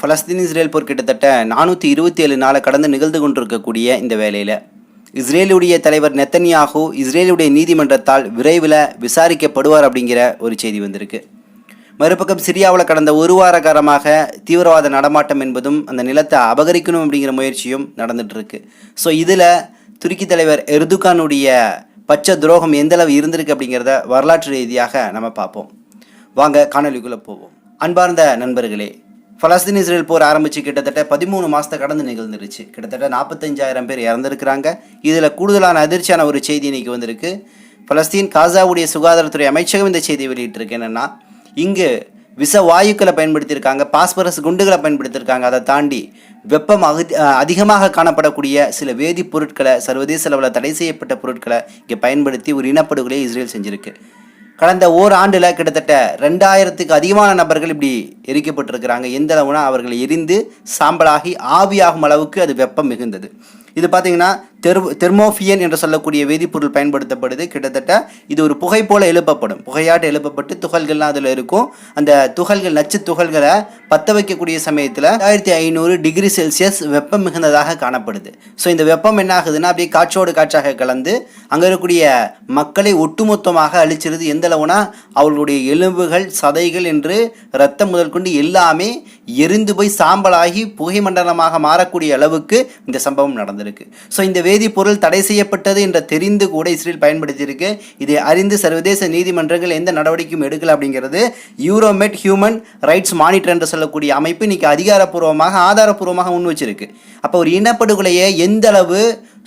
Palestine Israel போர் கிட்டத்தட்ட நானூற்றி இருபத்தி ஏழு நாளை கடந்து நிகழ்ந்து கொண்டிருக்கக்கூடிய இந்த வேலையில் இஸ்ரேலுடைய தலைவர் நெத்தன்யாகு இஸ்ரேலுடைய நீதிமன்றத்தால் விரைவில் விசாரிக்கப்படுவார் அப்படிங்கிற ஒரு செய்தி வந்திருக்கு. மறுபக்கம் சிரியாவில் கடந்த ஒரு வார காலமாக தீவிரவாத நடமாட்டம் என்பதும் அந்த நிலத்தை அபகரிக்கணும் அப்படிங்கிற முயற்சியும் நடந்துகிட்ருக்கு ஸோ இதில் துருக்கி தலைவர் எர்துகானுடைய பச்சை துரோகம் எந்தளவு இருந்திருக்கு அப்படிங்கிறத வரலாற்று ரீதியாக நம்ம பார்ப்போம். வாங்க காணொலிக்குள்ளே போவோம். அன்பார்ந்த நண்பர்களே பலஸ்தீன் இஸ்ரேல் போர் ஆரம்பித்து கிட்டத்தட்ட பதிமூணு மாதத்தை கடந்து நிகழ்ந்துருச்சு. கிட்டத்தட்ட நாற்பத்தஞ்சாயிரம் பேர் இறந்துருக்கிறாங்க. இதில் கூடுதலான அதிர்ச்சியான ஒரு செய்தி இன்னைக்கு வந்திருக்கு. பலஸ்தீன் காசாவுடைய சுகாதாரத்துறை அமைச்சகம் இந்த செய்தியை வெளியிட்டிருக்கு. என்னென்னா இங்கு விஷ வாயுக்களை பயன்படுத்தியிருக்காங்க பாஸ்பரஸ் குண்டுகளை பயன்படுத்தியிருக்காங்க. அதை தாண்டி வெப்பம் அகதி அதிகமாக காணப்படக்கூடிய சில வேதிப்பொருட்களை சர்வதேச அளவில் தடை செய்யப்பட்ட பொருட்களை இங்கே பயன்படுத்தி ஒரு இனப்படுகொலையை இஸ்ரேல் செஞ்சுருக்கு. கடந்த ஓராண்டில் கிட்டத்தட்ட ரெண்டாயிரத்துக்கு அதிகமான நபர்கள் இப்படி எரிக்கப்பட்டிருக்கிறாங்க. எந்த அளவுனா அவர்கள் எரிந்து சாம்பலாகி ஆவியாகும் அளவுக்கு அது வெப்பம் மிகுந்தது. இது பார்த்தீங்கன்னா தெர் தெர்மோஃபியன் என்று சொல்லக்கூடிய வேதிப்பொருள் பயன்படுத்தப்படுது. கிட்டத்தட்ட இது ஒரு புகை போல எழுப்பப்படும். புகையாட்டு எழுப்பப்பட்டு துகள்கள்லாம் அதில் இருக்கும். அந்த துகள்கள் நச்சு துகள்களை பற்ற வைக்கக்கூடிய சமயத்தில் ஆயிரத்தி ஐநூறு டிகிரி செல்சியஸ் வெப்பம் மிகுந்ததாக காணப்படுது. ஸோ இந்த வெப்பம் என்ன ஆகுதுன்னா அப்படியே காற்றோடு காற்றாக கலந்து அங்கே இருக்கக்கூடிய மக்களை ஒட்டுமொத்தமாக அழிச்சிருது. எந்த அளவுனா அவர்களுடைய எலும்புகள் சதைகள் என்று ரத்தம் முதல் கொண்டு எல்லாமே எரிந்து போய் சாம்பலாகி புகை மண்டலமாக மாறக்கூடிய அளவுக்கு இந்த சம்பவம் நடந்திருக்கு. ஸோ இந்த வேதிப்பொருள் தடை செய்யப்பட்டது என்ற தெரிந்து கூட இஸ்ரேல் பயன்படுத்தியிருக்கு. இதை அறிந்து சர்வதேச நீதிமன்றங்கள் எந்த நடவடிக்கையும் எடுக்கல அப்படிங்கிறது யூரோமெட் ஹியூமன் ரைட்ஸ் மானிட்டர் என்று சொல்லக்கூடிய அமைப்பு இன்னைக்கு அதிகாரப்பூர்வமாக ஆதாரப்பூர்வமாக முன் வச்சிருக்கு. அப்போ ஒரு இனப்படுகொலையை எந்த அளவு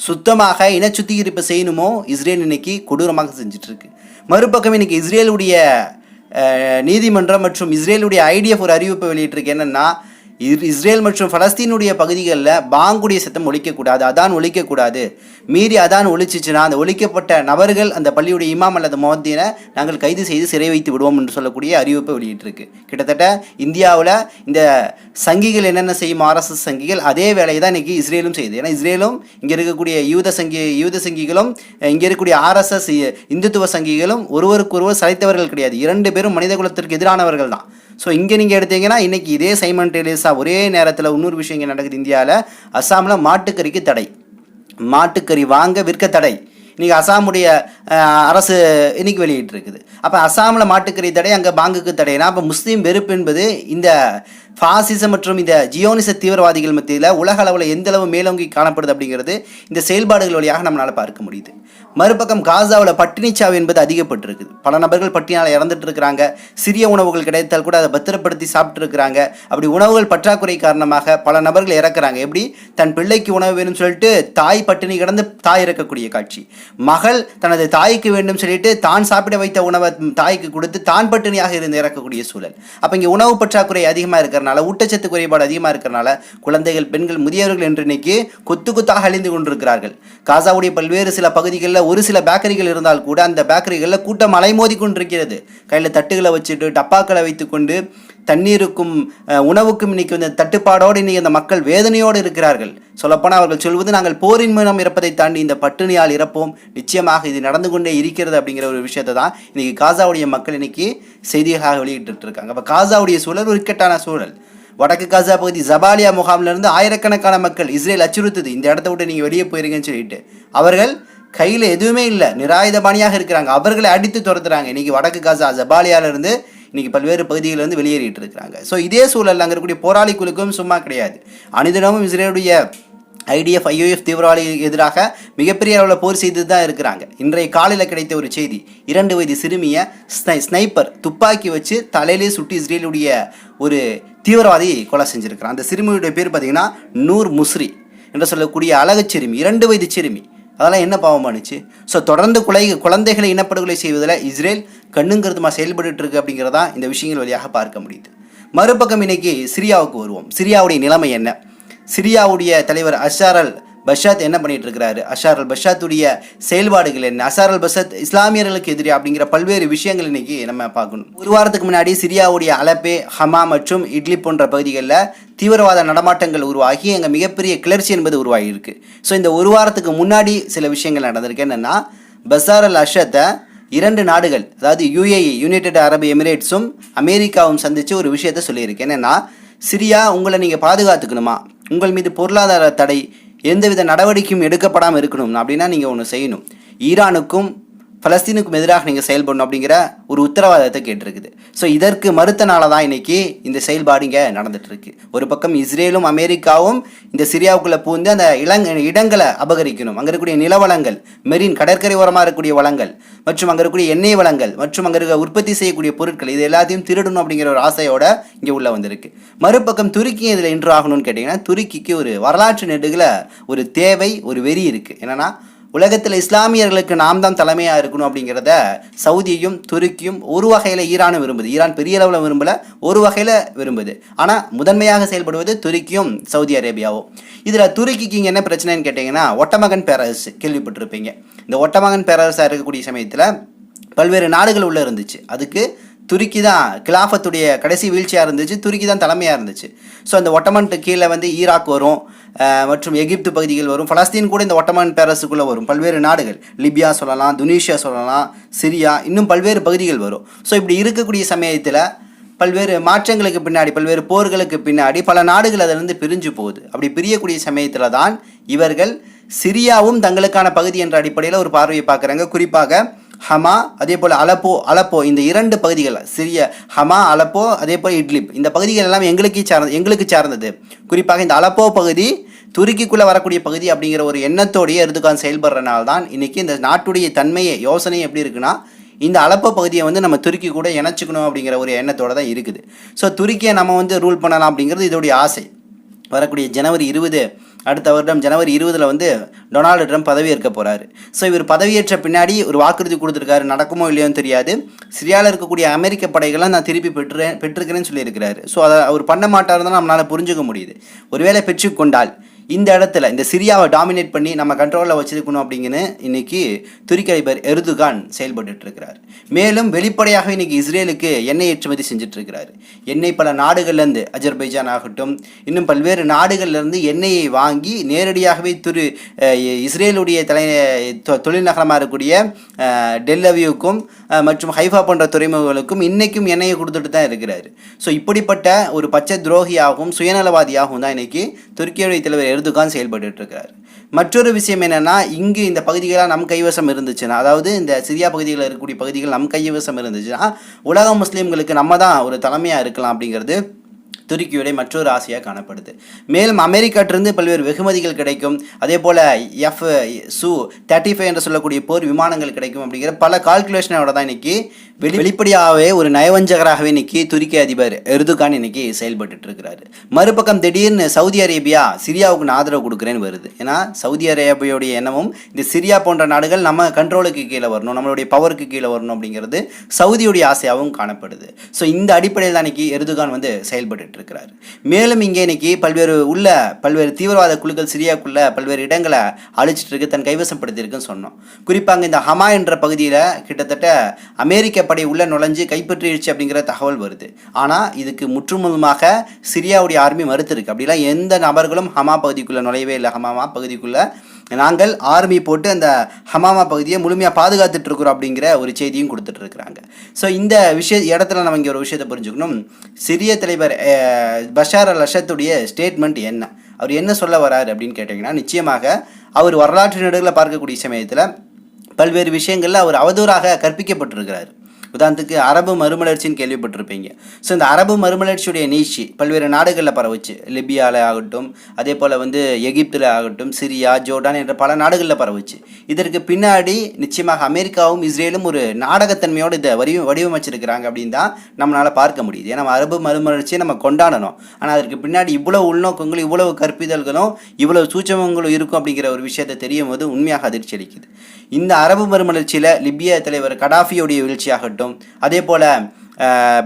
சுத்தமாக இன சுத்திகரிப்பு செய்யணுமோ இஸ்ரேல் இன்னைக்கு கொடூரமாக செஞ்சிட்ருக்கு. மறுபக்கம் இன்னைக்கு இஸ்ரேலுடைய நீதிமன்றம் மற்றும் இஸ்ரேலுடைய ஐடிஎஃப் ஒரு அறிவிப்பை வெளியிட்டிருக்கு. என்னென்னா இஸ்ரேல் மற்றும் பலஸ்தீனுடைய பகுதிகளில் பாங்குடைய சத்தம் ஒழிக்கக்கூடாது அதான் ஒழிக்கக்கூடாது மீறி அதான் ஒழிச்சிச்சுன்னா அந்த ஒழிக்கப்பட்ட நபர்கள் அந்த பள்ளியுடைய இமாம் அல்லது மோத்தியனை நாங்கள் கைது செய்து சிறை வைத்து விடுவோம் என்று சொல்லக்கூடிய அறிவிப்பை வெளியிட்டிருக்கு. கிட்டத்தட்ட இந்தியாவில் இந்த சங்கிகள் என்னென்ன செய்யும் ஆர்எஸ்எஸ் சங்கிகள் அதே வேலையை தான் இன்றைக்கி இஸ்ரேலும் செய்யுது. ஏன்னா இஸ்ரேலும் இங்கே இருக்கக்கூடிய யூத சங்கி யூத சங்கிகளும் இங்கே இருக்கக்கூடிய ஆர்எஸ்எஸ் இந்துத்துவ சங்கிகளும் ஒருவருக்கொருவர் சளைத்தவர்கள் கிடையாது. இரண்டு பேரும் மனித குலத்திற்கு எதிரானவர்கள் தான். ஸோ இங்கே நீங்கள் எடுத்தீங்கன்னா இன்றைக்கி இதே சைமன் ஒரே நேரத்தில் இன்னொரு விஷயம் இங்கே நடக்குது இந்தியாவில் அஸ்ஸாமில் மாட்டுக்கறிக்கு தடை. மாட்டுக்கறி வாங்க விற்க தடை. இன்றைக்கி அசாமுடைய அரசு இன்றைக்கி வெளியிட்டிருக்குது. அப்போ அசாமில் மாட்டுக்கறி தடை அங்கே பாங்குக்கு தடைனா அப்போ முஸ்லீம் வெறுப்பு என்பது இந்த ஃபாசிசம் மற்றும் இந்த ஜியோனிச தீவிரவாதிகள் மத்தியில் உலக அளவில் எந்த அளவு மேலோங்கி காணப்படுது அப்படிங்கிறது இந்த செயல்பாடுகள் வழியாக நம்மளால் பார்க்க முடியுது. மறுபக்கம் காசாவில் பட்டினிச்சாவு என்பது அதிகப்பட்டிருக்குது. பல நபர்கள் பட்டினால் இறந்துட்டு இருக்கிறாங்க. சிறிய உணவுகள் கிடைத்தால் கூட அதை பத்திரப்படுத்தி சாப்பிட்ருக்கிறாங்க அப்படி உணவுகள் பற்றாக்குறை காரணமாக பல நபர்கள் இறக்குறாங்க. எப்படி? தன் பிள்ளைக்கு உணவு வேணும்னு சொல்லிட்டு தாய் பட்டினி கிடந்து தாய் இறக்கக்கூடிய காட்சி. மகள் தனது தாய்க்கு வேண்டும் சொல்லிட்டு தான் சாப்பிட வைத்த உணவை தாய்க்கு கொடுத்து தான் பட்டினியாக இருந்து இறக்கக்கூடிய சூழல். அப்போ இங்கே உணவு பற்றாக்குறை அதிகமாக இருக்கிற இருக்கிறனால ஊட்டச்சத்து குறைபாடு அதிகமாக இருக்கிறனால குழந்தைகள் பெண்கள் முதியவர்கள் என்று இன்னைக்கு கொத்து கொத்தாக அழிந்து கொண்டிருக்கிறார்கள். காசாவுடைய பல்வேறு சில பகுதிகளில் ஒரு சில பேக்கரிகள் இருந்தால் கூட அந்த பேக்கரிகளில் கூட்டம் அலைமோதி கொண்டிருக்கிறது. கையில் தட்டுகளை வச்சுட்டு டப்பாக்களை வைத்துக்கொண்டு தண்ணீருக்கும் உணவுக்கும் இன்னைக்கு இந்த தட்டுப்பாடோடு இன்னைக்கு அந்த மக்கள் வேதனையோடு இருக்கிறார்கள். சொல்லப்போனால் அவர்கள் சொல்வது நாங்கள் போரின் மூலம் இறப்பதை தாண்டி இந்த பட்டினியால் இறப்போம். நிச்சயமாக இது நடந்து கொண்டே இருக்கிறது அப்படிங்கிற ஒரு விஷயத்தை தான் இன்னைக்கு காசாவுடைய மக்கள் இன்னைக்கு செய்திகளாக வெளியிட்டு இருக்காங்க அப்போ காசாவுடைய சூழல் ஒரு இக்கட்டான சூழல். வடக்கு காசா பகுதி ஜபாலியா முகாமிலிருந்து ஆயிரக்கணக்கான மக்கள் இஸ்ரேல் அச்சுறுத்துது. இந்த இடத்த விட்டு நீங்கள் வெளியே போயிருங்கன்னு சொல்லிட்டு. அவர்கள் கையில் எதுவுமே இல்லை. நிராயுதபாணியாக இருக்கிறாங்க. அவர்களை அடித்து துரத்துறாங்க. இன்றைக்கி வடக்கு காசா ஜபாலியால இன்றைக்கி இன்னைக்கு பல்வேறு பகுதிகளில் இருந்து வெளியேறிட்டு இருக்கிறாங்க ஸோ இதே சூழலில் அங்கே இருக்கக்கூடிய போராளி குழுக்கும் சும்மா கிடையாது. அனுதினமும் இஸ்ரேலுடைய ஐடிஎஃப் ஐஓஎஃப் தீவிரவாதிகளுக்கு எதிராக மிகப்பெரிய அளவில் போர் செய்து தான் இருக்கிறாங்க. இன்றைய காலையில் கிடைத்த ஒரு செய்தி இரண்டு வயது சிறுமியை ஸ்னை ஸ்னைப்பர் துப்பாக்கி வச்சு தலையிலே சுட்டி இஸ்ரேலுடைய ஒரு தீவிரவாதி கொலை செஞ்சுருக்கிறான். அந்த சிறுமியுடைய பேர் பார்த்திங்கன்னா நூர் முஸ்ரி என்று சொல்லக்கூடிய அழகு சிறுமி இரண்டு வயது சிறுமி. அதெல்லாம் என்ன பாவமானுச்சு ஸோ தொடர்ந்து குலை குழந்தைகளை இனப்படுகொலை செய்வதில் இஸ்ரேல் கண்ணுங்கிறதுமா செயல்பட்டு இருக்கு அப்படிங்கிறதா இந்த விஷயங்கள் வழியாக பார்க்க முடியுது. மறுபக்கம் இன்னைக்கு சிரியாவுக்கு வருவோம். சிரியாவுடைய நிலைமை என்ன? சிரியாவுடைய தலைவர் அஷாரல் பஷாத் என்ன பண்ணிட்டு இருக்கிறாரு அஷார் அல் பஷாத்துடைய செயல்பாடுகள் என்ன? அஷார் அல் பஷாத் இஸ்லாமியர்களுக்கு எதிரி அப்படிங்கிற பல்வேறு விஷயங்கள் இன்னைக்கு நம்ம பார்க்கணும். ஒரு வாரத்துக்கு முன்னாடி சிரியாவுடைய அலப்பே ஹமா மற்றும் இட்லி போன்ற பகுதிகளில் தீவிரவாத நடமாட்டங்கள் உருவாகி அங்கே மிகப்பெரிய கிளர்ச்சி என்பது உருவாகியிருக்கு. ஸோ இந்த ஒரு வாரத்துக்கு முன்னாடி சில விஷயங்கள் நடந்திருக்கு. என்னென்னா பசார் அல் அஷத்தை இரண்டு நாடுகள் அதாவது யுஏஇ யுனைடெட் அரபு எமிரேட்ஸும் அமெரிக்காவும் சந்தித்து ஒரு விஷயத்த சொல்லியிருக்கு. என்னென்னா சிரியா உங்களை நீங்கள் பாதுகாத்துக்கணுமா? உங்கள் மீது பொருளாதார தடை எந்தவித நடவடிக்கையும் எடுக்கப்படாமல் இருக்கணும் அப்படின்னா நீங்கள் ஒன்று செய்யணும். ஈரானுக்கும் பலஸ்தீனுக்கும் எதிராக நீங்கள் செயல்படணும் அப்படிங்கிற ஒரு உத்தரவாதத்தை கேட்டிருக்குது. ஸோ இதற்கு மறுத்த தான் இன்னைக்கு இந்த செயல்பாடு இங்கே நடந்துட்டுருக்கு. ஒரு பக்கம் இஸ்ரேலும் அமெரிக்காவும் இந்த சிரியாவுக்குள்ளே பூந்து அந்த இளங் இடங்களை அபகரிக்கணும். அங்கே இருக்கக்கூடிய நிலவளங்கள் மெரின் கடற்கரை ஓரமாக இருக்கக்கூடிய வளங்கள் மற்றும் அங்கே இருக்கக்கூடிய எண்ணெய் வளங்கள் மற்றும் அங்கே இருக்க உற்பத்தி செய்யக்கூடிய பொருட்கள் இது எல்லாத்தையும் திருடணும் அப்படிங்கிற ஒரு ஆசையோட இங்கே உள்ளே வந்திருக்கு. மறுபக்கம் துருக்கி இதில் இன்று ஆகணும்னு கேட்டிங்கன்னா துருக்கிக்கு ஒரு வரலாற்று நெடுகில் ஒரு தேவை ஒரு வெறி இருக்குது என்னன்னா உலகத்தில் இஸ்லாமியர்களுக்கு நாம் தான் தலைமையாக இருக்கணும் அப்படிங்கிறத சவுதியும் துருக்கியும் ஒரு வகையில் ஈரானும் விரும்புது. ஈரான் பெரிய அளவில் விரும்பலை ஒரு வகையில் விரும்புது. ஆனால் முதன்மையாக செயல்படுவது துருக்கியும் சவுதி அரேபியாவும் இதில் துருக்கிக்கு இங்கே என்ன பிரச்சனைன்னு கேட்டிங்கன்னா ஒட்டமகன் பேரரசு கேள்விப்பட்டிருப்பீங்க. இந்த ஒட்டமகன் பேரரசாக இருக்கக்கூடிய சமயத்தில் பல்வேறு நாடுகள் உள்ளே இருந்துச்சு. அதுக்கு துருக்கி தான் கிலாஃபத்துடைய கடைசி வீழ்ச்சியாக இருந்துச்சு துருக்கி தான் தலைமையாக இருந்துச்சு. ஸோ அந்த ஒட்டமன்ட்டு கீழே வந்து ஈராக் வரும் மற்றும் எகிப்து பகுதிகள் வரும் பலஸ்தீன் கூட இந்த ஒட்டமன் பேரரசுக்குள்ளே வரும். பல்வேறு நாடுகள் லிபியா சொல்லலாம் துனீஷியா சொல்லலாம் சிரியா இன்னும் பல்வேறு பகுதிகள் வரும். ஸோ இப்படி இருக்கக்கூடிய சமயத்தில் பல்வேறு மாற்றங்களுக்கு பின்னாடி பல்வேறு போர்களுக்கு பின்னாடி பல நாடுகள் அதிலிருந்து பிரிஞ்சு போகுது. அப்படி பிரியக்கூடிய சமயத்தில் தான் இவர்கள் சிரியாவும் தங்களுக்கான பகுதி என்ற அடிப்படையில் ஒரு பார்வையை பார்க்குறாங்க. குறிப்பாக ஹமா அதே போல் அலப்போ அலப்போ இந்த இரண்டு பகுதிகள் சிறிய ஹமா அலப்போ அதே போல் இட்லிப். இந்த பகுதிகள் எல்லாம் எங்களுக்கு சார்ந்தது எங்களுக்கு சார்ந்தது. குறிப்பாக இந்த அலப்போ பகுதி துருக்கிக்குள்ளே வரக்கூடிய பகுதி அப்படிங்கிற ஒரு எண்ணத்தோடையே எருதுகான் செயல்படுறனால தான் இன்றைக்கி இந்த நாட்டுடைய தன்மையை யோசனை எப்படி இருக்குன்னா இந்த அலப்போ பகுதியை வந்து நம்ம துருக்கி கூட இணைச்சிக்கணும் அப்படிங்கிற ஒரு எண்ணத்தோடு தான் இருக்குது. ஸோ துருக்கியை நம்ம வந்து ரூல் பண்ணலாம் அப்படிங்கிறது இதோடைய ஆசை. வரக்கூடிய ஜனவரி இருபது அடுத்த வருடம் ஜனவரி இருபதில் வந்து டொனால்டு ட்ரம்ப் பதவியேற்க போகிறாரு ஸோ இவர் பதவியேற்ற பின்னாடி ஒரு வாக்குறுதி கொடுத்துருக்காரு. நடக்குமோ இல்லையோன்னு தெரியாது. சிரியாவில் இருக்கக்கூடிய அமெரிக்க படைகளை நான் திருப்பி பெற்றுறேன் பெற்றிருக்கிறேன்னு சொல்லியிருக்கிறாரு. ஸோ அதை அவர் பண்ண மாட்டார் தான் நம்மளால் புரிஞ்சுக்க முடியுது. ஒருவேளை பெற்றுக்கொண்டால் இந்த இடத்துல இந்த சிரியாவை டாமினேட் பண்ணி நம்ம கண்ட்ரோலில் வச்சிருக்கணும் அப்படிங்கன்னு இன்னைக்கு துருக்கி அதிபர் எருதுகான் செயல்பட்டு இருக்கிறார் மேலும் வெளிப்படையாக இன்னைக்கு இஸ்ரேலுக்கு எண்ணெய் ஏற்றுமதி செஞ்சுட்டு எண்ணெய் பல நாடுகள்லேருந்து அஜர்பைஜான் ஆகட்டும் இன்னும் பல்வேறு நாடுகள்லேருந்து எண்ணெயை வாங்கி நேரடியாகவே துரு இஸ்ரேலுடைய தலை தொ- தொழில் நகரமாக இருக்கக்கூடிய டெல்லவியூக்கும் மற்றும் ஹைஃபா போன்ற துறைமுகங்களுக்கும் இன்றைக்கும் எண்ணெயை கொடுத்துட்டு தான் இருக்கிறாரு. ஸோ இப்படிப்பட்ட ஒரு பச்சை துரோகியாகவும் சுயநலவாதியாகவும் தான் இன்றைக்கி துருக்கியுடைய தலைவர் எர்துகான் செயல்பட்டு இருக்கிறார். மற்றொரு விஷயம் என்னென்னா இங்கு இந்த பகுதிகளாக நம் கைவசம் இருந்துச்சுன்னா அதாவது இந்த சிரியா பகுதிகளில் இருக்கக்கூடிய பகுதிகள் நம் கைவசம் இருந்துச்சுன்னா உலக முஸ்லீம்களுக்கு நம்ம தான் ஒரு தலைமையாக இருக்கலாம் அப்படிங்கிறது துருக்கியுடைய மற்றொரு ஆசையாக காணப்படுது. மேலும் அமெரிக்காட்டிலிருந்து பல்வேறு வெகுமதிகள் கிடைக்கும். அதே போல் எஃப் சு தேர்ட்டி ஃபைவ் என்று சொல்லக்கூடிய போர் விமானங்கள் கிடைக்கும் அப்படிங்கிற பல கால்குலேஷனோட தான் இன்னைக்கு வெளிப்படையாகவே ஒரு நயவஞ்சகராகவே இன்னைக்கு துருக்கி அதிபர் எருதுகான் இன்னைக்கு செயல்பட்டு இருக்கிறாரு மறுபக்கம் திடீர்னு சவுதி அரேபியா சிரியாவுக்கு நான் ஆதரவு கொடுக்குறேன்னு வருது. ஏன்னா சவுதி அரேபியாவுடைய எண்ணமும் இந்த சிரியா போன்ற நாடுகள் நம்ம கண்ட்ரோலுக்கு கீழே வரணும் நம்மளுடைய பவருக்கு கீழே வரணும் அப்படிங்கிறது சவுதியுடைய ஆசையாகவும் காணப்படுது. ஸோ இந்த அடிப்படையில் தான் இன்னைக்கு எருதுகான் வந்து செயல்பட்டு இருக்கிறார் மேலும் இங்கே இன்னைக்கு பல்வேறு உள்ள பல்வேறு தீவிரவாத குழுக்கள் சிரியாக்குள்ள பல்வேறு இடங்களை அழிச்சிட்டு இருக்கு தன் கைவசப்படுத்தியிருக்குன்னு சொன்னோம். குறிப்பாக இந்த ஹமா என்ற பகுதியில் கிட்டத்தட்ட அமெரிக்க படை உள்ளே நுழைஞ்சு கைப்பற்றிடுச்சு அப்படிங்கிற தகவல் வருது. ஆனால் இதுக்கு முற்றுமுழுமாக சிரியாவுடைய ஆர்மி மறுத்திருக்கு அப்படிலாம் எந்த நபர்களும் ஹமா பகுதிக்குள்ளே நுழையவே இல்லை. ஹமாமா பகுதிக்குள்ளே நாங்கள் ஆர்மி போட்டு அந்த ஹமாமா பகுதியை முழுமையாக பாதுகாத்துட்டு இருக்கிறோம் அப்படிங்கிற ஒரு செய்தியும் கொடுத்துட்டு இருக்கிறாங்க. ஸோ இந்த விஷய இடத்துல நம்ம இங்கே ஒரு விஷயத்தை புரிஞ்சுக்கணும். சிரிய தலைவர் பஷார் அல் அஷத்துடைய ஸ்டேட்மெண்ட் என்ன? அவர் என்ன சொல்ல வராரு அப்படின்னு கேட்டிங்கன்னா நிச்சயமாக அவர் வரலாற்று நடுவில் பார்க்கக்கூடிய சமயத்தில் பல்வேறு விஷயங்களில் அவர் அவதூறாக கற்பிக்கப்பட்டிருக்கிறார். உதாரணத்துக்கு அரபு மறுமலர்ச்சின்னு கேள்விப்பட்டிருப்பீங்க. ஸோ இந்த அரபு மறுமலர்ச்சியுடைய நீச்சி பல்வேறு நாடுகளில் பரவுச்சு. லிபியாவில் ஆகட்டும் அதே போல் வந்து எகிப்தில் ஆகட்டும் சிரியா ஜோர்டான் என்ற பல நாடுகளில் பரவுச்சு. இதற்கு பின்னாடி நிச்சயமாக அமெரிக்காவும் இஸ்ரேலும் ஒரு நாடகத்தன்மையோடு இதை வடிவ வடிவமைச்சிருக்கிறாங்க அப்படின்னு தான் நம்மளால் பார்க்க முடியுது. ஏன்னா அரபு மறுமலர்ச்சியை நம்ம கொண்டாடணும். ஆனால் அதற்கு பின்னாடி இவ்வளோ உள்நோக்கங்களும் இவ்வளவு கற்பிதல்களும் இவ்வளவு சூட்சமங்களும் இருக்கும் அப்படிங்கிற ஒரு விஷயத்தை தெரியும் போது உண்மையாக அதிர்ச்சி அளிக்குது. இந்த அரபு மறுமலர்ச்சியில் லிபிய தலைவர் கடாஃபியோடைய வீழ்ச்சியாகட்டும் அதே போல்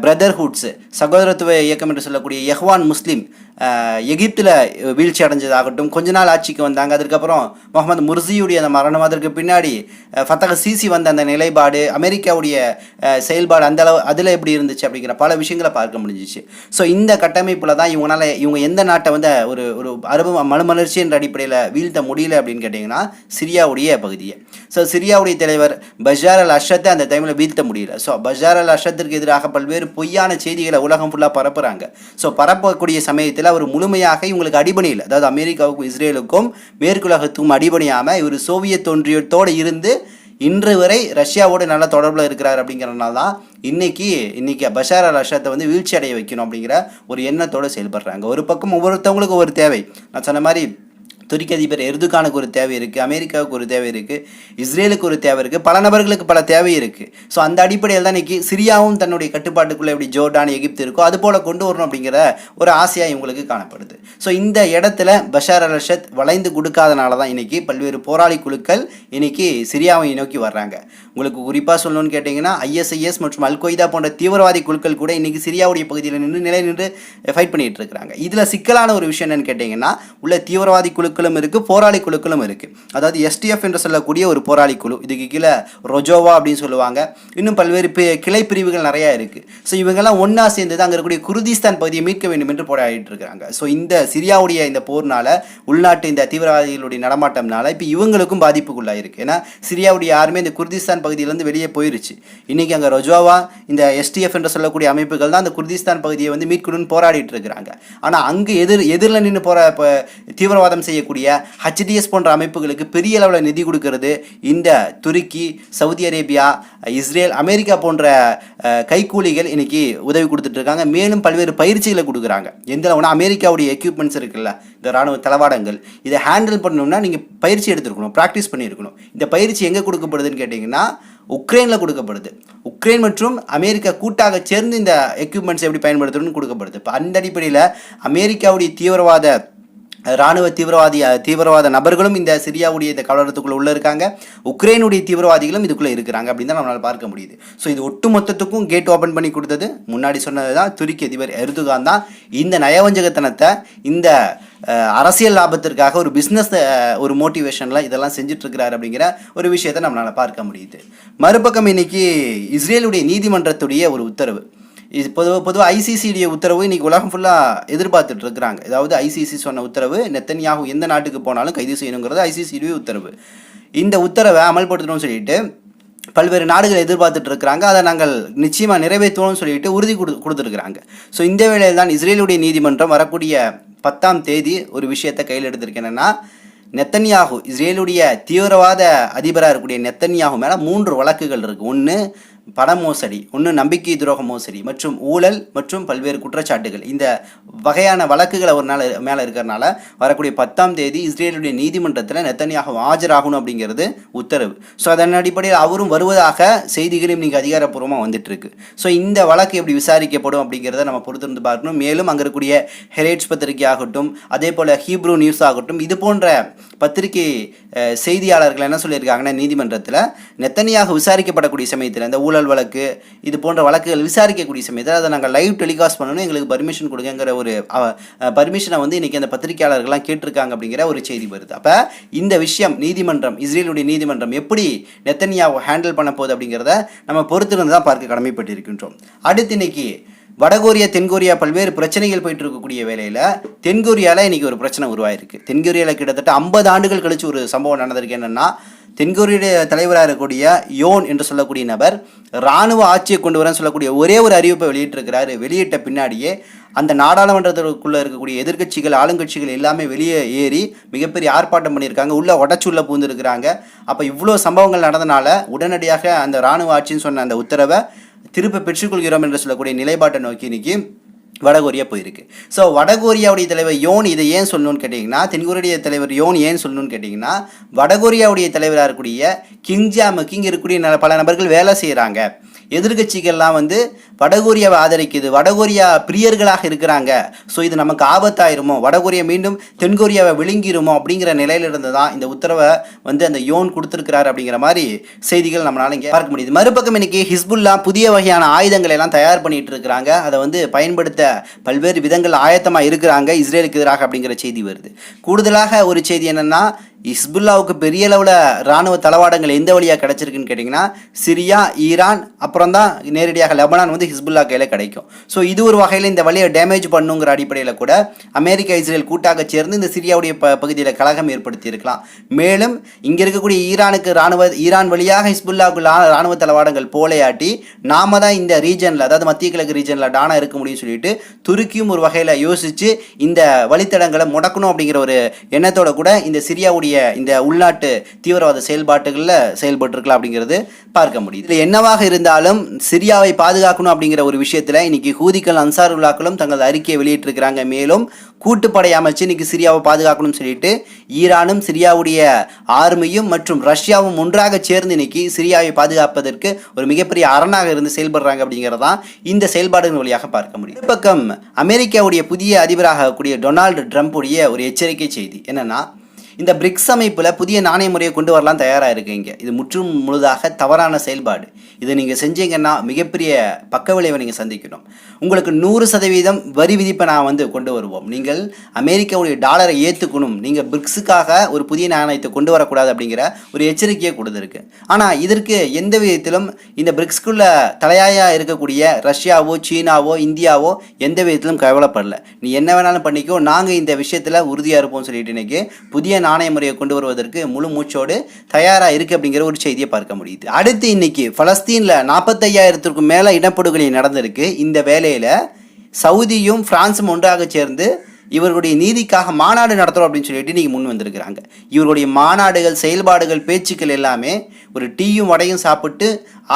பிரதர்ஹுட்ஸு சகோதரத்துவ இயக்கம் என்று சொல்லக்கூடிய யஹ்வான் முஸ்லீம் எகிப்தில் வீழ்ச்சி அடைஞ்சதாகட்டும் கொஞ்ச நாள் ஆட்சிக்கு வந்தாங்க. அதுக்கப்புறம் முகமது முர்சியுடைய அந்த மரணம் அதற்கு பின்னாடி ஃபத்தக சிசி வந்த அந்த நிலைப்பாடு அமெரிக்காவுடைய செயல்பாடு அந்த அளவு அதில் எப்படி இருந்துச்சு அப்படிங்கிற பல விஷயங்களை பார்க்க முடிஞ்சிச்சு. ஸோ இந்த கட்டமைப்பில் தான் இவங்களால இவங்க எந்த நாட்டை வந்து ஒரு ஒரு அரபு மறுமலர்ச்சி என்ற அடிப்படையில் வீழ்த்த முடியல அப்படின்னு கேட்டிங்கன்னா சிரியாவுடைய பகுதியை. ஸோ சிரியாவுடைய தலைவர் பஷார் அல் அஷத்தை அந்த டைமில் வீழ்த்த முடியல. ஸோ பஷார் அல் அஷத்திற்கு எதிராக பல்வேறு பொய்யான செய்திகளை உலகம் ஃபுல்லாக பரப்புகிறாங்க ஸோ பரப்பக்கூடிய சமயத்தில் அவர் முழுமையாக இவங்களுக்கு அடிபணியில். அதாவது அமெரிக்காவுக்கும் இஸ்ரேலுக்கும் மேற்குலகத்துக்கும் அடிபணியாமல் இவர் சோவியத் ஒன்றியத்தோடு இருந்து இன்று வரை ரஷ்யாவோடு நல்ல தொடர்பில் இருக்கிறார் அப்படிங்கிறனால தான் இன்றைக்கி இன்றைக்கி பஷார் அல் அஷத்தை வந்து வீழ்ச்சி அடைய வைக்கணும் அப்படிங்கிற ஒரு எண்ணத்தோடு செயல்படுறாங்க. ஒரு பக்கம் ஒவ்வொருத்தவங்களுக்கு ஒரு தேவை. நான் சொன்ன மாதிரி துருக்கி அதிபர் எர்துகானுக்கு ஒரு தேவை இருக்குது அமெரிக்காவுக்கு ஒரு தேவை இருக்குது இஸ்ரேலுக்கு ஒரு தேவை இருக்குது பல நபர்களுக்கு பல தேவை இருக்குது ஸோ அந்த அடிப்படையில் தான் இன்றைக்கி சிரியாவும் தன்னுடைய கட்டுப்பாட்டுக்குள்ளே எப்படி ஜோர்டான் எகிப்து இருக்கோ அது போல் கொண்டு வரணும் அப்படிங்கிற ஒரு ஆசையாக இவங்களுக்கு காணப்படுது. ஸோ இந்த இடத்துல பஷார் அல் அஷத் வளைந்து கொடுக்காதனால தான் இன்னைக்கு பல்வேறு போராளி குழுக்கள் இன்னைக்கு சிரியாவை நோக்கி வர்றாங்க. உங்களுக்கு குறிப்பாக சொல்லணும்னு கேட்டிங்கன்னா ஐஎஸ்ஐஎஸ் மற்றும் அல் கொய்தா போன்ற தீவிரவாதி குழுக்கள் கூட இன்னைக்கு சிரியாவுடைய பகுதியில் நின்று நிலை நின்று ஃபைட் பண்ணிகிட்டு இருக்கிறாங்க. இதில் சிக்கலான ஒரு விஷயம் என்னென்னு கேட்டிங்கன்னா உள்ள தீவிரவாதி குழுக்களும் இருக்குது போராளி குழுக்களும் இருக்குது அதாவது எஸ்டிஎஃப் என்று சொல்லக்கூடிய ஒரு போராளி குழு இதுக்கு கீழே ரொஜோவா அப்படின்னு சொல்லுவாங்க. இன்னும் பல்வேறு பி- கிளை பிரிவுகள் நிறையா இருக்குது ஸோ இவங்கெல்லாம் ஒன்றா சேர்ந்து தான் அங்கே இருக்கக்கூடிய குருதிஸ்தான் பகுதியை மீட்க வேண்டும் என்று போராடிட்டு இருக்கிறாங்க. ஸோ இந்த சிரியாவுடைய இந்த போர்னால உள்நாட்டு இந்த தீவிரவாதிகளுடைய நடமாட்டம்னால இப்போ இவங்களுக்கும் பாதிப்புக்குள்ளாயிருக்கு. ஏன்னா சிரியாவுடைய யாருமே இந்த குர்திஸ்தான் பகுதியிலேருந்து வெளியே போயிருச்சு. இன்றைக்கி அங்கே ரொஜோவா இந்த எஸ்டிஎஃப் என்று சொல்லக்கூடிய அமைப்புகள் தான் அந்த குர்திஸ்தான் பகுதியை வந்து மீட்கணும்னு போராடிட்டு இருக்கிறாங்க. ஆனால் அங்கே எதிர் எதிரில் நின்று போகிற இப்போ தீவிரவாதம் செய்யக்கூடிய ஹச்டிஎஸ் போன்ற அமைப்புகளுக்கு பெரிய அளவில் நிதி கொடுக்கறது இந்த துருக்கி சவுதி அரேபியா இஸ்ரேல் அமெரிக்கா போன்ற அஹ், கைக்கூலிகள் இன்னைக்கு உதவி கொடுத்துட்ருக்காங்க மேலும் பல்வேறு பயிற்சிகளை கொடுக்குறாங்க. எந்த அளவுனா அமெரிக்காவுடைய எக்யூப்மெண்ட்ஸ் இருக்குல்ல இந்த ராணுவ தளவாடங்கள் இதை ஹேண்டில் பண்ணணும்னா நீங்கள் பயிற்சி எடுத்துருக்கணும் ப்ராக்டிஸ் பண்ணியிருக்கணும். இந்த பயிற்சி எங்கே கொடுக்கப்படுதுன்னு கேட்டிங்கன்னா உக்ரைனில் கொடுக்கப்படுது. உக்ரைன் மற்றும் அமெரிக்கா கூட்டாக சேர்ந்து இந்த எக்யூப்மெண்ட்ஸ் எப்படி பயன்படுத்தணும்னு கொடுக்கப்படுது. இப்போ அந்த அடிப்படையில் அமெரிக்காவுடைய தீவிரவாத ராணுவ தீவிரவாதி தீவிரவாத நபர்களும் இந்த சிரியாவுடைய இந்த கலவரத்துக்குள்ளே உள்ளே இருக்காங்க. உக்ரைனுடைய தீவிரவாதிகளும் இதுக்குள்ளே இருக்கிறாங்க அப்படின்னு தான் நம்மளால் பார்க்க முடியுது. ஸோ இது ஒட்டு மொத்தத்துக்கும் கேட் ஓப்பன் பண்ணி கொடுத்தது. முன்னாடி சொன்னது தான் துருக்கி அதிபர் எருதுகான் தான். இந்த நயவஞ்சகத்தனத்தை இந்த அரசியல் லாபத்திற்காக ஒரு பிஸ்னஸ் ஒரு மோட்டிவேஷனில் இதெல்லாம் செஞ்சிட்ருக்கிறார் அப்படிங்கிற ஒரு விஷயத்தை நம்மளால் பார்க்க முடியுது. மறுபக்கம் இன்னைக்கு இஸ்ரேலுடைய நீதிமன்றத்துடைய ஒரு உத்தரவு. இது பொதுவாக பொதுவாக ஐசிசியுடைய உத்தரவு இன்றைக்கி உலகம் ஃபுல்லாக எதிர்பார்த்துட்டு இருக்கிறாங்க அதாவது ஐசிசி சொன்ன உத்தரவு நெத்தன்யாகு எந்த நாட்டுக்கு போனாலும் கைது செய்யணுங்கிறது ஐசிசியுடைய உத்தரவு. இந்த உத்தரவை அமல்படுத்தணும்னு சொல்லிட்டு பல்வேறு நாடுகள் எதிர்பார்த்துட்டு இருக்கிறாங்க அதை நாங்கள் நிச்சயமாக நிறைவேற்றுவோம்னு சொல்லிட்டு உறுதி கொடு கொடுத்துருக்குறாங்க. ஸோ இந்த வேளையில் தான் இஸ்ரேலுடைய நீதிமன்றம் வரக்கூடிய பத்தாம் தேதி ஒரு விஷயத்தை கையில் எடுத்திருக்கேன்னா நெத்தன்யாகு இஸ்ரேலுடைய தீவிரவாத அதிபராக இருக்கக்கூடிய நெத்தன்யாகு மேலே மூன்று வழக்குகள் இருக்குது ஒன்று பண மோசடி ஒன்று நம்பிக்கை துரோக மோசடி மற்றும் ஊழல் மற்றும் பல்வேறு குற்றச்சாட்டுகள். இந்த வகையான வழக்குகள் அவர் மேலே மேலே இருக்கிறனால வரக்கூடிய பத்தாம் தேதி இஸ்ரேலுடைய நீதிமன்றத்தில் நெத்தனியாக ஆஜராகணும் அப்படிங்கிறது உத்தரவு. ஸோ அதன் அடிப்படையில் அவரும் வருவதாக செய்திகளும் நீங்கள் அதிகாரப்பூர்வமாக வந்துட்டுருக்கு. ஸோ இந்த வழக்கு எப்படி விசாரிக்கப்படும் அப்படிங்கிறத நம்ம பொறுத்திருந்து பார்க்கணும். மேலும் அங்கே இருக்கக்கூடிய ஹெரேட்ஸ் பத்திரிகை ஆகட்டும் அதே போல் ஹீப்ரூ நியூஸ் ஆகட்டும் இது போன்ற பத்திரிகை செய்தியாளர்கள் என்ன சொல்லியிருக்காங்கன்னா நீதிமன்றத்தில் நெத்தனியாக விசாரிக்கப்படக்கூடிய சமயத்தில் இந்த ஊழல் வழக்கு இது போன்ற வழக்குகள் விசாரிக்கக்கூடிய சமயத்தில் அதை நாங்கள் லைவ் டெலிகாஸ்ட் பண்ணணும் எங்களுக்கு பர்மிஷன் கொடுங்கங்கிற ஒரு பர்மிஷனை வந்து இன்றைக்கி அந்த பத்திரிகையாளர்கள்லாம் கேட்டிருக்காங்க அப்படிங்கிற ஒரு செய்தி வருது. அப்போ இந்த விஷயம் நீதிமன்றம் இஸ்ரேலுடைய நீதிமன்றம் எப்படி நெத்தனியாவை ஹேண்டில் பண்ண போகுது அப்படிங்கிறத நம்ம பொறுத்திருந்து தான் பார்க்க கடமைப்பட்டிருக்கின்றோம். அடுத்து இன்னைக்கு வடகொரியா தென்கொரியா பல்வேறு பிரச்சனைகள் போயிட்டு இருக்கக்கூடிய வேலையில் தென்கொரியாவில் இன்னைக்கு ஒரு பிரச்சனை உருவாயிருக்கு. தென்கொரியாவில் கிட்டத்தட்ட ஐம்பது ஆண்டுகள் கழிச்சு ஒரு சம்பவம் நடந்திருக்கு என்னன்னா தென்கொரிய தலைவராக இருக்கக்கூடிய யோன் என்று சொல்லக்கூடிய நபர் இராணுவ ஆட்சியை கொண்டு வரேன்னு சொல்லக்கூடிய ஒரே ஒரு அறிவிப்பை வெளியிட்டிருக்கிறாரு. வெளியிட்ட பின்னாடியே அந்த நாடாளுமன்றத்திற்குள்ளே இருக்கக்கூடிய எதிர்க்கட்சிகள் ஆளுங்கட்சிகள் எல்லாமே வெளியே ஏறி மிகப்பெரிய ஆர்ப்பாட்டம் பண்ணியிருக்காங்க. உள்ளே உடச்சு உள்ள பூந்துருக்கிறாங்க அப்போ இவ்வளோ சம்பவங்கள் நடந்தனால உடனடியாக அந்த இராணுவ ஆட்சின்னு சொன்ன அந்த உத்தரவை திருப்ப பெற்றுக்கொள்கிறோம் என்று சொல்லக்கூடிய நிலைப்பாட்டை நோக்கி இன்னைக்கு வடகொரியா போயிருக்கு. ஸோ வடகொரியாவுடைய தலைவர் யோன் இதை ஏன் சொல்லணும்னு கேட்டிங்கன்னா தென்கொரிய தலைவர் யோன் ஏன் சொல்லணும்னு கேட்டிங்கன்னா வடகொரியாவுடைய தலைவராக இருக்கக்கூடிய கிங்ஜாமுக்கு இங்கே இருக்கக்கூடிய பல நபர்கள் வேலை செய்கிறாங்க எதிர்க்கட்சிகள்லாம் வந்து வடகொரியாவை ஆதரிக்குது. வடகொரியா பிரியர்களாக இருக்கிறாங்க. ஸோ இது நமக்கு ஆபத்தாயிருமோ? வடகொரியா மீண்டும் தென்கொரியாவை விழுங்கிருமோ? அப்படிங்கிற நிலையிலிருந்து தான் இந்த உத்தரவை வந்து அந்த யோன் கொடுத்துருக்கிறாரு அப்படிங்கிற மாதிரி செய்திகள் நம்மளால இங்கே பார்க்க முடியுது. மறுபக்கம் இன்னைக்கு ஹிஸ்புல்லா புதிய வகையான ஆயுதங்களை எல்லாம் தயார் பண்ணிட்டு இருக்கிறாங்க. அதை வந்து பயன்படுத்த பல்வேறு விதங்கள் ஆயத்தமாக இருக்கிறாங்க. இஸ்ரேலுக்கு எதிராக அப்படிங்கிற செய்தி வருது. கூடுதலாக ஒரு செய்தி என்னன்னா இஸ்புல்லாவுக்கு பெரிய அளவில் இராணுவ தளவாடங்கள் எந்த வழியாக கிடச்சிருக்குன்னு கேட்டிங்கன்னா சிரியா ஈரான் அப்புறம் தான் நேரடியாக லெபனான் வந்து ஹிஸ்புல்லா கையில் கிடைக்கும். ஸோ இது ஒரு வகையில் இந்த வழியை டேமேஜ் பண்ணுங்கிற அடிப்படையில் கூட அமெரிக்கா இஸ்ரேல் கூட்டாக சேர்ந்து இந்த சிரியாவுடைய ப பகுதியில் கழகம் ஏற்படுத்தியிருக்கலாம். மேலும் இங்கே இருக்கக்கூடிய ஈரானுக்கு இராணுவ ஈரான் வழியாக ஹிஸ்புல்லாவுக்கு இராணுவ தளவாடங்கள் போலையாட்டி நாம தான் இந்த ரீஜனில் அதாவது மத்திய கிழக்கு ரீஜனில் டானா இருக்க முடியும்னு சொல்லிட்டு துருக்கியும் ஒரு வகையில் யோசித்து இந்த வழித்தடங்களை முடக்கணும் அப்படிங்கிற ஒரு எண்ணத்தோட கூட இந்த சிரியாவுடைய இந்த உள்நாட்டு தீவிரவாத செயல்பாட்டுகளில் செயல்பட்டுருக்கலாம் அப்படிங்கிறது பார்க்க முடியுது. இதில் என்னவாக இருந்தாலும் சிரியாவை பாதுகாக்கணும் அப்படிங்கிற ஒரு விஷயத்தில் இன்னைக்கு ஹூதிக்கள் அன்சாருல்லாக்களும் தங்கள் அறிக்கையை வெளியிட்டிருக்கிறாங்க. மேலும் கூட்டுப்படை அமைச்சு இன்னைக்கு சிரியாவை பாதுகாக்கணும்னு சொல்லிட்டு ஈரானும் சிரியாவுடைய ஆர்மியும் மற்றும் ரஷ்யாவும் ஒன்றாக சேர்ந்து இன்னைக்கு சிரியாவை பாதுகாப்பதற்கு ஒரு மிகப்பெரிய அரணாக இருந்து செயல்படுறாங்க அப்படிங்கிறதான் இந்த செயல்பாடுகள் வழியாக பார்க்க முடியும் பக்கம் அமெரிக்காவுடைய புதிய அதிபராக கூடிய டொனால்டு ட்ரம்ப்புடைய ஒரு எச்சரிக்கை செய்தி. என்னன்னா இந்த பிரிக்ஸ் அமைப்பில் புதிய நாணய முறையை கொண்டு வரலாம் தயாராக இருக்கீங்க இது முற்றும் முழுதாக தவறான செயல்பாடு. இதை நீங்கள் செஞ்சீங்கன்னா மிகப்பெரிய பக்க விளைவை நீங்கள் சந்திக்கணும். உங்களுக்கு நூறு சதவீதம் வரி விதிப்பை நான் வந்து கொண்டு வருவோம். நீங்கள் அமெரிக்காவுடைய டாலரை ஏற்றுக்கணும் நீங்கள் பிரிக்ஸுக்காக ஒரு புதிய நாணயத்தை கொண்டு வரக்கூடாது அப்படிங்கிற ஒரு எச்சரிக்கையை கொடுத்துருக்கு. ஆனால் இதற்கு எந்த விதத்திலும் இந்த பிரிக்ஸ்குள்ள தலையாயாக இருக்கக்கூடிய ரஷ்யாவோ சீனாவோ இந்தியாவோ எந்த விதத்திலும் கவலைப்படல. நீ என்ன வேணாலும் பண்ணிக்கோ. நாங்கள் இந்த விஷயத்தில் உறுதியாக இருப்போம்னு சொல்லிட்டு இன்னைக்கு புதிய நாணய முறையை கொண்டு வருவதற்கு முழு மூச்சோடு தயாராக இருக்குது அப்படிங்கிற ஒரு செய்தியை பார்க்க முடியுது. அடுத்து இன்னைக்கு பலஸ்தீனில் நாற்பத்தையாயிரத்திற்கும் மேலே இடப்படுகொலை நடந்திருக்கு. இந்த வேலையில் சவுதியும் பிரான்ஸும் ஒன்றாக சேர்ந்து இவர்களுடைய நீதிக்காக மாநாடு நடத்துகிறோம் அப்படின்னு சொல்லிட்டு நீங்கள் முன் வந்திருக்கிறாங்க. இவர்களுடைய மாநாடுகள் செயல்பாடுகள் பேச்சுக்கள் எல்லாமே ஒரு டீயும் வடையும் சாப்பிட்டு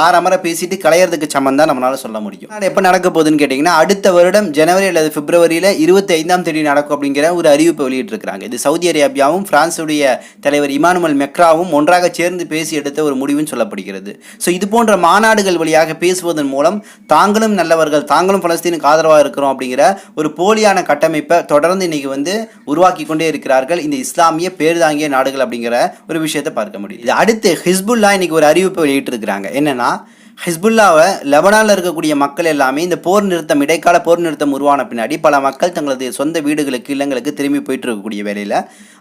ஆறமர பேசிட்டு கலையறதுக்கு சம்மந்தான் நம்மளால் நம்மளால சொல்ல முடியும். ஆனால் எப்போ நடக்க போகுதுன்னு கேட்டிங்கன்னா அடுத்த வருடம் ஜனவரி அல்லது பிப்ரவரியில் இருபத்தி ஐந்தாம் தேதி நடக்கும் அப்படிங்கிற ஒரு அறிவிப்பை வெளியிட்டிருக்கிறாங்க. இது சவுதி அரேபியாவும் பிரான்ஸுடைய தலைவர் இமானுவல் மெக்ராவும் ஒன்றாக சேர்ந்து பேசி எடுத்த ஒரு முடிவுன்னு சொல்லப்படுகிறது. ஸோ இது போன்ற மாநாடுகள் வழியாக பேசுவதன் மூலம் தாங்களும் நல்லவர்கள் தாங்களும் பலஸ்தீனுக்கு ஆதரவாக இருக்கிறோம் அப்படிங்கிற ஒரு போலியான கட்டமைப்பை தொடர்ந்து இன்னைக்கு வந்து உருவாக்கி கொண்டே இருக்கிறார்கள். இந்த இஸ்லாமிய பேர்தாங்கிய நாடுகள் அப்படிங்கிற ஒரு விஷயத்தை பார்க்க முடியுது. இது அடுத்து ஹிஸ்புல்லா இன்னைக்கு ஒரு அறிவிப்பை வெளியிட்டிருக்கிறாங்க. என்னன்னா ஹிஸ்புல்லாவை லெபனானில் இருக்கக்கூடிய மக்கள் எல்லாமே இந்த போர் நிறுத்தம் இடைக்கால போர் நிறுத்தம் உருவான பின்னாடி பல மக்கள் தங்களது சொந்த வீடுகளுக்கு இல்லங்களுக்கு திரும்பி போயிட்டு இருக்கக்கூடிய வேலையில்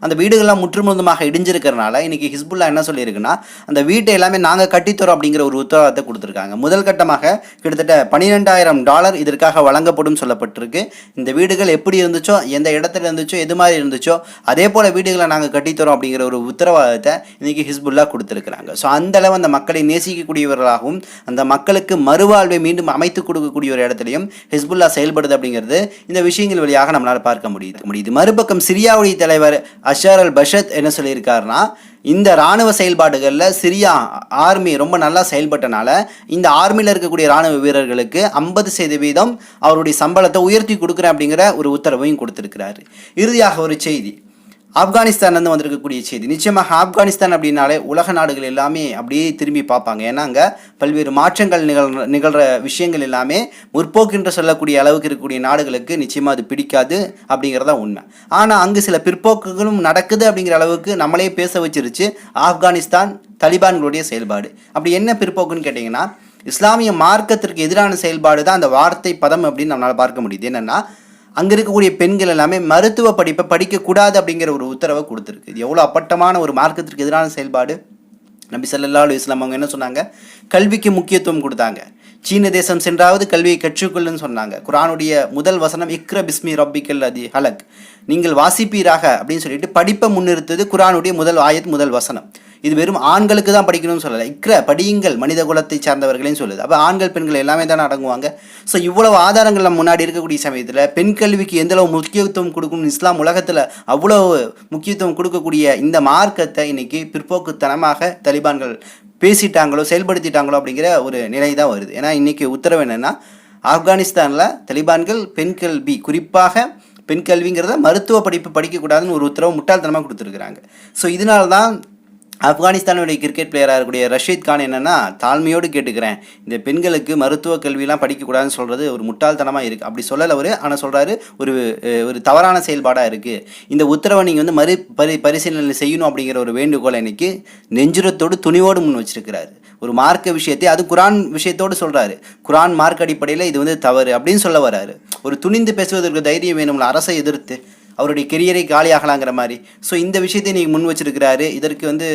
அந்த வீடுகள்லாம் முற்றுமுழுதுமாக இடிஞ்சிருக்கிறனால இன்றைக்கி ஹிஸ்புல்லா என்ன சொல்லியிருக்குன்னா அந்த வீட்டை எல்லாமே நாங்கள் கட்டித்தரோம் அப்படிங்கிற ஒரு உத்தரவாதத்தை கொடுத்துருக்காங்க. முதல் கட்டமாக கிட்டத்தட்ட பன்னிரெண்டாயிரம் டாலர் இதற்காக வழங்கப்படும் சொல்லப்பட்டிருக்கு. இந்த வீடுகள் எப்படி இருந்துச்சோ எந்த இடத்துல இருந்துச்சோ எது மாதிரி இருந்துச்சோ அதே போல் வீடுகளை நாங்கள் கட்டித்தரோம் அப்படிங்கிற ஒரு உத்தரவாதத்தை இன்றைக்கி ஹிஸ்புல்லா கொடுத்துருக்குறாங்க. ஸோ அந்தளவு அந்த மக்களை நேசிக்கக்கூடியவர்களாகவும் அந்த மக்களுக்கு மறுவாழ்வை மீண்டும் அமைத்து கொடுக்கக்கூடிய ஒரு இடத்துலையும் ஹிஸ்புல்லா செயல்படுது அப்படிங்கிறது இந்த விஷயங்கள் வழியாக நம்மளால் பார்க்க முடியுது. முடியுது. மறுபக்கம் சிரியாவுடைய தலைவர் அஷார் அல் பஷத் என்ன சொல்லியிருக்காருன்னா இந்த இராணுவ செயல்பாடுகளில் சிரியா ஆர்மி ரொம்ப நல்லா செயல்பட்டனால இந்த ஆர்மியில் இருக்கக்கூடிய இராணுவ வீரர்களுக்கு ஐம்பது சதவீதம் அவருடைய சம்பளத்தை உயர்த்தி கொடுக்குறேன் அப்படிங்கிற ஒரு உத்தரவையும் கொடுத்துருக்கிறாரு. இறுதியாக ஒரு செய்தி. ஆப்கானிஸ்தான்லேருந்து வந்திருக்கக்கூடிய செய்தி. நிச்சயமாக ஆப்கானிஸ்தான் அப்படின்னாலே உலக நாடுகள் எல்லாமே அப்படியே திரும்பி பார்ப்பாங்க. ஏன்னா அங்கே பல்வேறு மாற்றங்கள் நிகழ் நிகழ்கிற விஷயங்கள் எல்லாமே முற்போக்கு என்று சொல்லக்கூடிய அளவுக்கு இருக்கக்கூடிய நாடுகளுக்கு நிச்சயமாக அது பிடிக்காது அப்படிங்கிறதா உண்மை. ஆனால் அங்கு சில பிற்போக்குகளும் நடக்குது அப்படிங்கிற அளவுக்கு நம்மளே பேச வச்சிருச்சு ஆப்கானிஸ்தான் தலிபான்களுடைய செயல்பாடு. அப்படி என்ன பிற்போக்குன்னு கேட்டிங்கன்னா இஸ்லாமிய மார்க்கத்திற்கு எதிரான செயல்பாடு தான் அந்த வார்த்தை பதம் அப்படின்னு நம்மளால் பார்க்க முடியுது. என்னென்னா அங்கே இருக்கக்கூடிய பெண்கள் எல்லாமே மருத்துவ படிப்பை படிக்கக்கூடாது அப்படிங்கிற ஒரு உத்தரவை கொடுத்துருக்கு. இது எவ்வளோ அப்பட்டமான ஒரு மார்க்கத்திற்கு எதிரான செயல்பாடு. நபி ஸல்லல்லாஹு இஸ்லாம் அவங்க என்ன சொன்னாங்க? கல்விக்கு முக்கியத்துவம் கொடுத்தாங்க. சீன தேசம் சென்றாவது கல்வியை கற்றுக்கொள்ளுன்னு சொன்னாங்க. குரானுடைய முதல் வசனம் இக்ர பிஸ்மி ரப்பிக்கல் அதி ஹலக். நீங்கள் வாசிப்பீராக அப்படின்னு சொல்லிட்டு படிப்பை முன்னிறுத்தது குரானுடைய முதல் ஆயத் முதல் வசனம். இது வெறும் ஆண்களுக்கு தான் படிக்கணும்னு சொல்லலை. இக்கிற படியுங்கள் மனித குலத்தை சார்ந்தவர்களையும் சொல்லுது. அப்போ ஆண்கள் பெண்கள் எல்லாமே தானே அடங்குவாங்க. ஸோ இவ்வளவு ஆதாரங்கள் நம்ம முன்னாடி இருக்கக்கூடிய சமயத்தில் பெண் கல்விக்கு எந்தளவு முக்கியத்துவம் கொடுக்கணும் இஸ்லாம் உலகத்தில் அவ்வளோ முக்கியத்துவம் கொடுக்கக்கூடிய இந்த மார்க்கத்தை இன்னைக்கு பிற்போக்குத்தனமாக தலிபான்கள் பேசிட்டாங்களோ செயல்படுத்திட்டாங்களோ அப்படிங்கிற ஒரு நிலை தான் வருது. ஏன்னா இன்றைக்கி உத்தரவு என்னென்னா ஆப்கானிஸ்தானில் தலிபான்கள் பெண் கல்வி குறிப்பாக பெண் கல்விங்கிறத மருத்துவ படிப்பு படிக்கக்கூடாதுன்னு ஒரு உத்தரவு முட்டாள்தனமாக கொடுத்துருக்குறாங்க. ஸோ இதனால தான் ஆப்கானிஸ்தானுடைய கிரிக்கெட் பிளேயராக இருக்கக்கூடிய ரஷீத் கான் என்னன்னா தாழ்மையோடு கேட்டுக்கிறேன். இந்த பெண்களுக்கு மருத்துவ கல்வியெலாம் படிக்கக்கூடாதுன்னு சொல்கிறது ஒரு முட்டாள்தனமாக இருக்குது அப்படி சொல்லலை அவர் ஆனால் சொல்கிறாரு ஒரு ஒரு தவறான செயல்பாடாக இருக்குது இந்த உத்தரவை நீங்கள் வந்து மறு பரி பரிசீலனை செய்யணும் அப்படிங்கிற ஒரு வேண்டுகோளை இன்னைக்கு நெஞ்சுரத்தோடு துணிவோடு முன் வச்சிருக்கிறாரு. ஒரு மார்க்க விஷயத்தை அது குரான் விஷயத்தோடு சொல்கிறாரு குரான் மார்க் அடிப்படையில் இது வந்து தவறு அப்படின்னு சொல்ல வராரு. ஒரு துணிந்து பேசுவதற்கு தைரியம் வேணும்ல அரசை எதிர்த்து. அவருடைய கெரியரை காலியாகலாங்கிற மாதிரி. ஸோ இந்த விஷயத்தை நீங்கள் முன் வச்சிருக்கிறாரு. இதற்கு வந்து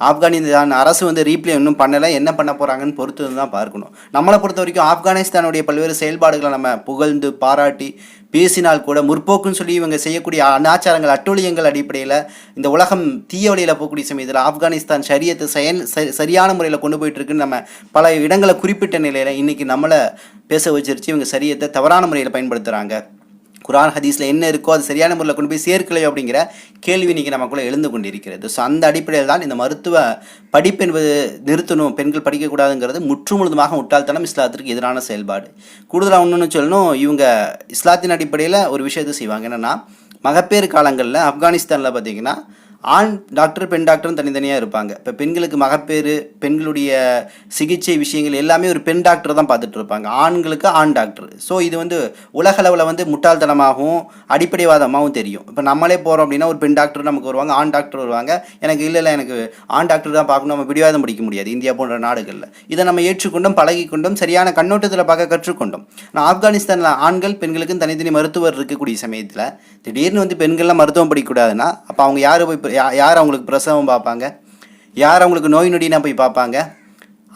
ஆப்கானிஸ்தான் அரசு வந்து ரீப்ளே இன்னும் பண்ணலை. என்ன பண்ண போகிறாங்கன்னு பொறுத்து தான் பார்க்கணும். நம்மளை பொறுத்த வரைக்கும் ஆப்கானிஸ்தானுடைய பல்வேறு செயல்பாடுகளை நம்ம புகழ்ந்து பாராட்டி பேசினால் கூட முற்போக்குன்னு சொல்லி இவங்க செய்யக்கூடிய அனாச்சாரங்கள் அட்டூழியங்கள் அடிப்படையில் இந்த உலகம் தீய வழியில் போகக்கூடிய சமயத்தில் ஆப்கானிஸ்தான் சரியத்தை செயல் ச- சரியான முறையில் கொண்டு போயிட்டுருக்குன்னு நம்ம பல இடங்களை குறிப்பிட்ட நிலையில் இன்றைக்கி நம்மளை பேச வச்சிருச்சு. இவங்க சரியத்தை தவறான முறையில் பயன்படுத்துகிறாங்க குரான் ஹதீஸில் என்ன இருக்கோ அது சரியான முறையில் கொண்டு போய் சேர்க்கலையோ அப்படிங்கிற கேள்வி இன்றைக்கி நமக்குள்ளே எழுந்து கொண்டிருக்கிறது. ஸோ அந்த அடிப்படையில் தான் இந்த மருத்துவ படிப்பு என்பது நிறுத்தணும் பெண்கள் படிக்கக்கூடாதுங்கிறது முற்று முழுதுமாக முட்டாள்தனம் இஸ்லாத்திற்கு எதிரான செயல்பாடு. கூடுதலாக ஒன்றுன்னு சொல்லணும் இவங்க இஸ்லாத்தின் அடிப்படையில் ஒரு விஷயத்தை செய்வாங்க. என்னென்னா மகப்பேறு காலங்களில் ஆப்கானிஸ்தானில் பார்த்தீங்கன்னா ஆண் டாக்டர் பெண் டாக்டரும் தனித்தனியாக இருப்பாங்க. இப்போ பெண்களுக்கு மகப்பேறு பெண்களுடைய சிகிச்சை விஷயங்கள் எல்லாமே ஒரு பெண் டாக்டர் தான் பார்த்துட்டு இருப்பாங்க. ஆண்களுக்கு ஆண் டாக்டர். ஸோ இது வந்து உலகளவில் வந்து முட்டாள்தனமாகவும் அடிப்படைவாதமாகவும் தெரியும். இப்போ நம்மளே போகிறோம் அப்படின்னா ஒரு பெண் டாக்டர் நமக்கு வருவாங்க ஆண் டாக்டர் வருவாங்க. எனக்கு இல்லை இல்லை எனக்கு ஆண் டாக்டர் தான் பார்க்கணும். நம்ம பிடிவாதம் பிடிக்க முடியாது இந்தியா போன்ற நாடுகளில். இதை நம்ம ஏற்றுக்கொண்டும் பழகிக்கொண்டும் சரியான கண்ணோட்டத்தில் பார்க்க கற்றுக்கொண்டோம். நான் ஆப்கானிஸ்தானில் ஆண்கள் பெண்களுக்கும் தனித்தனி மருத்துவர் இருக்கக்கூடிய சமயத்தில் திடீர்னு வந்து பெண்கள்லாம் மருத்துவம் படிக்கக்கூடாதுன்னா அப்போ அவங்க யார் போய் யார் அவங்களுக்கு பிரசவம் பார்ப்பாங்க? யார் அவங்களுக்கு நோய் நொடினா போய் பார்ப்பாங்க?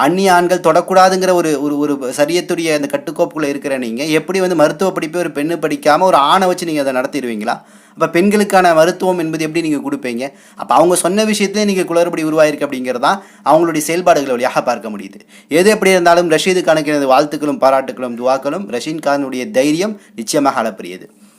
அந்நிய ஆண்கள் தொடக்கூடாதுங்கிற ஒரு ஒரு ஒரு சரியத்துடைய அந்த கட்டுக்கோப்புக்குள்ளே இருக்கிற நீங்கள் எப்படி வந்து மருத்துவ படிப்பை ஒரு பெண்ணு படிக்காமல் ஒரு ஆணை வச்சு நீங்கள் அதை நடத்திடுவீங்களா? அப்போ பெண்களுக்கான மருத்துவம் என்பது எப்படி நீங்கள் கொடுப்பீங்க? அப்போ அவங்க சொன்ன விஷயத்திலே நீங்கள் குளறுபடி உருவாயிருக்கு அப்படிங்கிறது தான் அவங்களுடைய செயல்பாடுகள் வழியாக பார்க்க முடியுது. எது எப்படி இருந்தாலும் ரஷீது கானுக்கு எனது வாழ்த்துக்களும் பாராட்டுகளும் துவாக்களும் ரஷீன் கானுடைய தைரியம் நிச்சயமாக அளப்பரியது.